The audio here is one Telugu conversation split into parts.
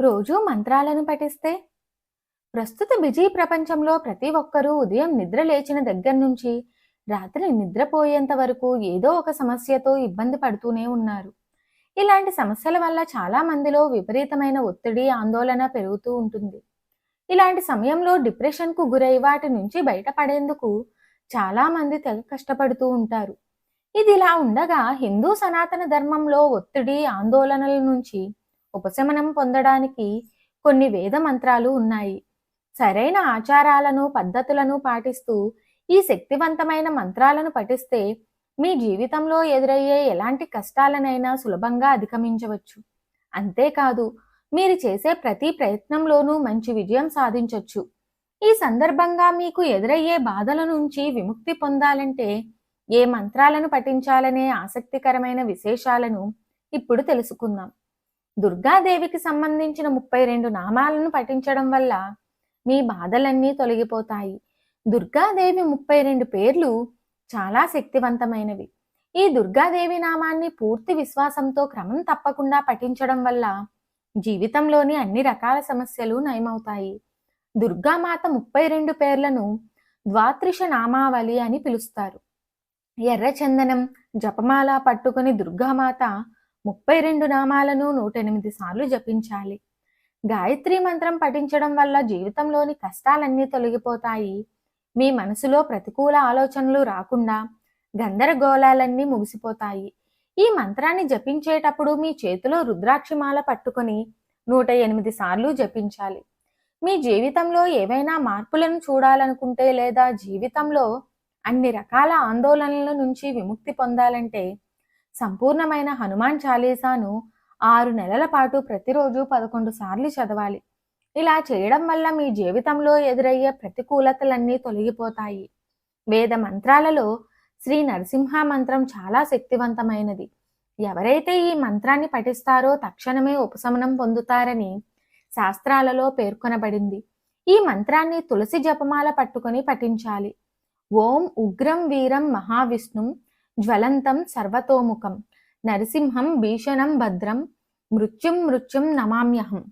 రోజూ మంత్రాలను పఠిస్తే? ప్రస్తుత బిజీ ప్రపంచంలో ప్రతి ఒక్కరూ ఉదయం నిద్ర లేచిన దగ్గర నుంచి రాత్రి నిద్రపోయేంత వరకు ఏదో ఒక సమస్యతో ఇబ్బంది పడుతూనే ఉన్నారు. ఇలాంటి సమస్యల వల్ల చాలా మందిలో విపరీతమైన ఒత్తిడి ఆందోళన పెరుగుతూ ఉంటుంది. ఇలాంటి సమయంలో డిప్రెషన్కు గురై వాటి నుంచి బయటపడేందుకు చాలా మంది తెగ కష్టపడుతూ ఉంటారు. ఇది ఇలా ఉండగా హిందూ సనాతన ధర్మంలో ఒత్తిడి ఆందోళనల నుంచి ఉపశమనం పొందడానికి కొన్ని వేద మంత్రాలు ఉన్నాయి. సరైన ఆచారాలను పద్ధతులను పాటిస్తూ ఈ శక్తివంతమైన మంత్రాలను పఠిస్తే మీ జీవితంలో ఎదురయ్యే ఎలాంటి కష్టాలనైనా సులభంగా అధిగమించవచ్చు. అంతేకాదు మీరు చేసే ప్రతి ప్రయత్నంలోనూ మంచి విజయం సాధించవచ్చు ఈ సందర్భంగా మీకు ఎదురయ్యే బాధల నుంచి విముక్తి పొందాలంటే ఏ మంత్రాలను పఠించాలనే ఆసక్తికరమైన విశేషాలను ఇప్పుడు తెలుసుకుందాం. దుర్గాదేవికి సంబంధించిన ముప్పై రెండు నామాలను పఠించడం వల్ల మీ బాధలన్నీ తొలగిపోతాయి. దుర్గాదేవి ముప్పై రెండు పేర్లు చాలా శక్తివంతమైనవి. ఈ దుర్గాదేవి నామాన్ని పూర్తి విశ్వాసంతో క్రమం తప్పకుండా పఠించడం వల్ల జీవితంలోని అన్ని రకాల సమస్యలు నయమవుతాయి. దుర్గామాత ముప్పై రెండు పేర్లను ద్వాత్రిష నామావళి అని పిలుస్తారు. ఎర్రచందనం జపమాల పట్టుకుని దుర్గామాత ముప్పై రెండు నామాలను నూట ఎనిమిది సార్లు జపించాలి. గాయత్రి మంత్రం పఠించడం వల్ల జీవితంలోని కష్టాలన్నీ తొలగిపోతాయి. మీ మనసులో ప్రతికూల ఆలోచనలు రాకుండా గందరగోళాలన్నీ ముగిసిపోతాయి. ఈ మంత్రాన్ని జపించేటప్పుడు మీ చేతిలో రుద్రాక్షిమాల పట్టుకొని నూట ఎనిమిది సార్లు జపించాలి. మీ జీవితంలో ఏవైనా మార్పులను చూడాలనుకుంటే లేదా జీవితంలో అన్ని రకాల ఆందోళనల నుంచి విముక్తి పొందాలంటే సంపూర్ణమైన హనుమాన్ చాలీసాను ఆరు నెలల పాటు ప్రతిరోజు పదకొండు సార్లు చదవాలి. ఇలా చేయడం వల్ల మీ జీవితంలో ఎదురయ్యే ప్రతికూలతలన్నీ తొలగిపోతాయి. వేద మంత్రాలలో శ్రీ నరసింహ మంత్రం చాలా శక్తివంతమైనది. ఎవరైతే ఈ మంత్రాన్ని పఠిస్తారో తక్షణమే ఉపశమనం పొందుతారని శాస్త్రాలలో పేర్కొనబడింది. ఈ మంత్రాన్ని తులసి జపమాల పట్టుకొని పఠించాలి. ఓం ఉగ్రం వీరం మహావిష్ణుం జ్వలంతం సర్వతోముఖం. నరసింహం భీషణం భద్రం. మృత్యుం మృత్యుం నమామ్యహం.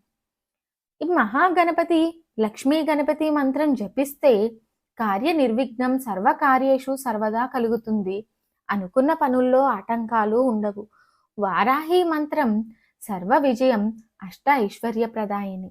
ఈ మహాగణపతి లక్ష్మీ గణపతి మంత్రం జపిస్తే కార్య నిర్విఘ్నం సర్వకార్యేషు సర్వదా కలుగుతుంది. అనుకున్న పనుల్లో ఆటంకాలు ఉండవు. వారాహి మంత్రం సర్వ విజయం అష్ట ఐశ్వర్యప్రదాయిని.